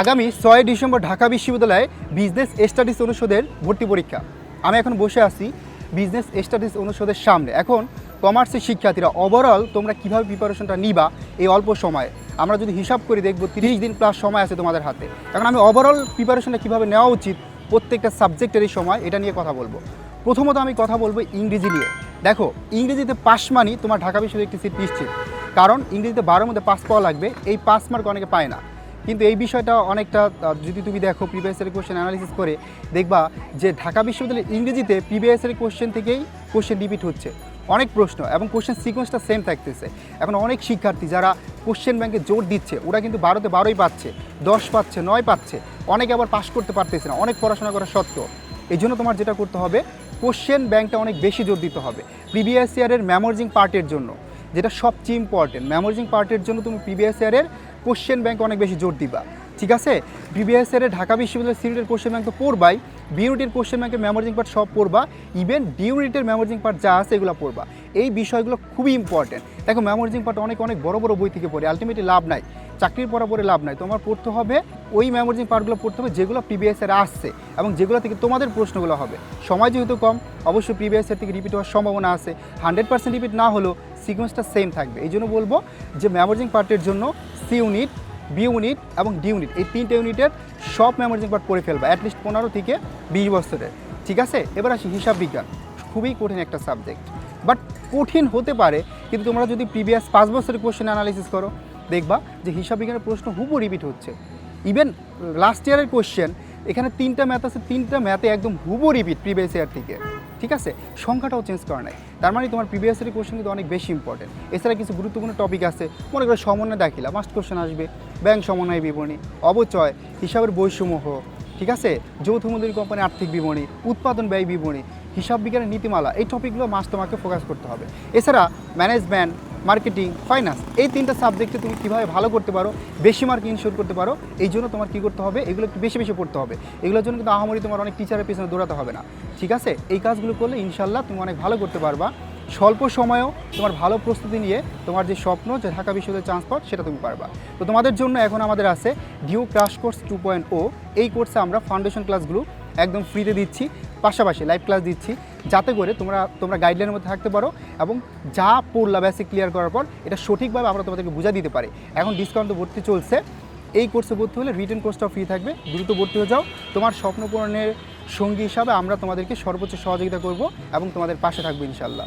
আগামী ছয় ডিসেম্বর ঢাকা বিশ্ববিদ্যালয়ে বিজনেস স্টাডিজ অনুষদের ভর্তি পরীক্ষা। আমি এখন বসে আছি বিজনেস স্টাডিজ অনুষদের সামনে। এখন কমার্সের শিক্ষার্থীরা ওভারঅল তোমরা কীভাবে প্রিপারেশনটা নিবা এই অল্প সময়ে? আমরা যদি হিসাব করে দেখব, তিরিশ দিন প্লাস সময় আছে তোমাদের হাতে। এখন আমি ওভারঅল প্রিপারেশনটা কীভাবে নেওয়া উচিত, প্রত্যেকটা সাবজেক্টের এই সময়, এটা নিয়ে কথা বলব। প্রথমত আমি কথা বলব ইংরেজি নিয়ে। দেখো, ইংরেজিতে পাস মানি তোমার ঢাকা বিশ্ববিদ্যালয়ে একটি সিট নিশ্চিত। কারণ ইংরেজিতে বারোর মধ্যে পাস পাওয়া লাগবে, এই পাস মার্ক অনেকে পায় না। কিন্তু এই বিষয়টা অনেকটা যদি তুমি দেখো প্রিভিয়াসের কোশ্চেন অ্যানালিসিস করে, দেখবা যে ঢাকা বিশ্ববিদ্যালয়ের ইংরেজিতে প্রিভিয়াসের কোশ্চেন থেকেই কোশ্চেন রিপিট হচ্ছে। অনেক প্রশ্ন এবং কোশ্চেন সিকোয়েন্সটা সেম থাকতেছে। এখন অনেক শিক্ষার্থী যারা কোশ্চেন ব্যাংকে জোর দিচ্ছে, ওরা কিন্তু বারোতে বারোই পাচ্ছে, দশ পাচ্ছে, নয় পাচ্ছে, অনেকে আবার পাশ করতে পারতেছে না, অনেক পড়াশোনা করা সত্ত্বেও। এই জন্য তোমার যেটা করতে হবে কোশ্চেন ব্যাংকটা অনেক বেশি জোর দিতে হবে প্রিভিয়াস ইয়ারের ম্যামোরজিং পার্টের জন্য। যেটা সবচেয়ে ইম্পর্টেন্ট ম্যামোরজিং পার্টের জন্য তুমি প্রিভিয়াস ইয়ারের কোশ্চেন ব্যাংক অনেক বেশি জোর দিবা। ঠিক আছে? প্রিভিয়াস ইয়ারে ঢাকা বিশ্ববিদ্যালয়ের সিরিটের কোশ্চেন ব্যাংক তো পড়বাই বিউনিটের কোশ্চেন ব্যাংকের মেমোরিজিং পার্ট সব পড়বা ইভেন ডিউনিটের মেমোরিজিং পার্ট যা আছে এগুলো পড়বা। এই বিষয়গুলো খুবই ইম্পর্টেন্ট দেখো মেমোরিজিং পার্ট অনেক অনেক বড় বড় বই থেকে পড়ে আলটিমেটলি লাভ নাই। চাকরির পড়া পরে লাভ নাই। তোমার পড়তে হবে, ওই মেমোরিজিং পার্টগুলো পড়তে হবে যেগুলো প্রিভিয়াস ইয়ারে আসছে এবং যেগুলো থেকে তোমাদের প্রশ্নগুলো হবে। সময় যেহেতু কম, অবশ্যই প্রিভিয়াস ইয়ার থেকে রিপিট হওয়ার সম্ভাবনা আছে। হান্ড্রেড পার্সেন্ট রিপিট না হলেও সিকোয়েন্সটা সেম থাকবে। এই জন্য বলব যে মেমোরিজিং পার্টের জন্য সি ইউনিট বি ইউনিট এবং ডি ইউনিট। এই তিনটে ইউনিটের সব মেমোরিজিং পার্ট পড়ে ফেলবা অ্যাটলিস্ট পনেরো থেকে বিশ বছরের। ঠিক আছে? এবার আসি হিসাব বিজ্ঞান। খুবই কঠিন একটা সাবজেক্ট বাট কঠিন হতে পারে, কিন্তু তোমরা যদি প্রিভিয়াস পাঁচ বছরের কোশ্চেন অ্যানালিসিস করো, দেখবা যে হিসাব বিজ্ঞানের প্রশ্ন হুবু রিপিট হচ্ছে। ইভেন লাস্ট ইয়ারের কোশ্চেন এখানে তিনটা ম্যাথ আছে, তিনটা ম্যাথে একদম হুবু রিপিট প্রিভিয়াস ইয়ার থেকে। ঠিক আছে? সংখ্যাটাও চেঞ্জ করা নাই। তার মানে তোমার প্রিভিয়াস ইয়ারের কোশ্চেন কিন্তু অনেক বেশি ইম্পর্টেন্ট এছাড়া কিছু গুরুত্বপূর্ণ টপিক আছে। মনে করো সমন্বয় দাখিলা মাস্ট কোশ্চেন আসবে। ব্যাংক সমন্বয় বিবরণী, অবচয়, হিসাবের বৈষম্য, ঠিক আছে? যৌথ মূলধনী কোম্পানি আর্থিক বিবরণী, উৎপাদন ব্যয় বিবরণী, হিসাব বিজ্ঞানের নীতিমালা, এই টপিকগুলো মাস তোমাকে ফোকাস করতে হবে। এছাড়া ম্যানেজমেন্ট মার্কেটিং ফাইন্যান্স এই তিনটা সাবজেক্টে তুমি কীভাবে ভালো করতে পারো, বেশি মার্ক ইনশোর করতে পারো, এই জন্য তোমার কী করতে হবে, এগুলো একটু বেশি বেশি পড়তে হবে। এগুলোর জন্য কিন্তু আহামরি তোমার অনেক টিচারের পিছনে দৌড়াতে হবে না, ঠিক আছে? এই কাজগুলো করলে ইনশাল্লাহ তুমি অনেক ভালো করতে পারবা। স্বল্প সময়েও তোমার ভালো প্রস্তুতি নিয়ে তোমার যে স্বপ্ন, যে ঢাকা বিশ্ববিদ্যালয়ের চান্স পাও সেটা তুমি পারবা। তো তোমাদের জন্য এখন আমাদের আছে due crash course two point O এই কোর্সে আমরা ফাউন্ডেশন ক্লাসগুলো একদম ফ্রিতে দিচ্ছি, পাশাপাশি লাইভ ক্লাস দিচ্ছি, যাতে করে তোমরা তোমরা গাইডলাইনের মধ্যে থাকতে পারো এবং যা পড়লা বেসিক ক্লিয়ার করার পর এটা সঠিকভাবে আমরা তোমাদেরকে বুঝা দিতে পারি। এখন ডিসকাউন্ট তো ভর্তি চলছে। এই কোর্সে ভর্তি হলে রিটার্ন কোর্সটাও ফ্রি থাকবে। দ্রুত ভর্তি হয়ে যাও। তোমার স্বপ্ন পূরণের সঙ্গী হিসাবে আমরা তোমাদেরকে সর্বোচ্চ সহযোগিতা করব এবং তোমাদের পাশে থাকব ইনশাল্লাহ